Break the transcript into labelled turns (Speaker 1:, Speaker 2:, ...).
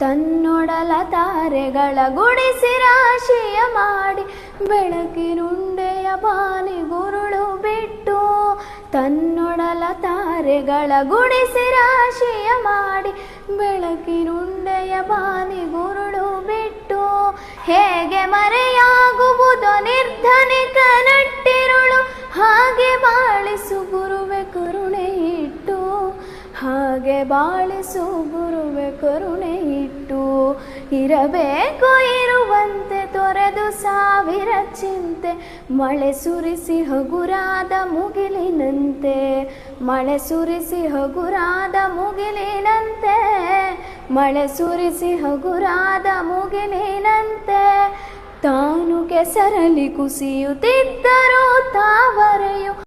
Speaker 1: ತನ್ನೊಡಲ ತಾರೆಗಳ ಗುಡಿಸಿ ರಾಶಿಯ ಮಾಡಿ ಬಾನಿ ಗುರುಳು ಬಿಟ್ಟು ತನ್ನೊಡಲ ತಾರೆಗಳ ಗುಡಿಸಿ ರಾಶಿಯ ಮಾಡಿ ಬಾನಿ ಗುರುಳು ಬಿಟ್ಟು ಹೇಗೆ ಮರೆಯಾಗುವುದು ನಿರ್ಧನಿಕ ನಟ್ಟಿರುಳು ಹಾಗೆ ಬಾಳಿಸು ಗುರುವೆ ಹಾಗೆ ಬಾಳಿಸು ಗುರುವೆ ಕರುಣೆ ಇಟ್ಟು ಇರಬೇಕು ಇರುವಂತೆ ತೊರೆದು ಸಾವಿರ ಚಿಂತೆ. ಮಳೆ ಸುರಿಸಿ ಹಗುರಾದ ಮುಗಿಲಿನಂತೆ, ಮಳೆ ಸುರಿಸಿ ಹಗುರಾದ ಮುಗಿಲಿನಂತೆ. ಮಳೆ ಸುರಿಸಿ ಹಗುರಾದ ಮುಗಿಲಿನಂತೆ. ತಾನು ಕೆಸರಲ್ಲಿ ಕುಸಿಯುತ್ತಿದ್ದರೂ ತಾವರೆಯು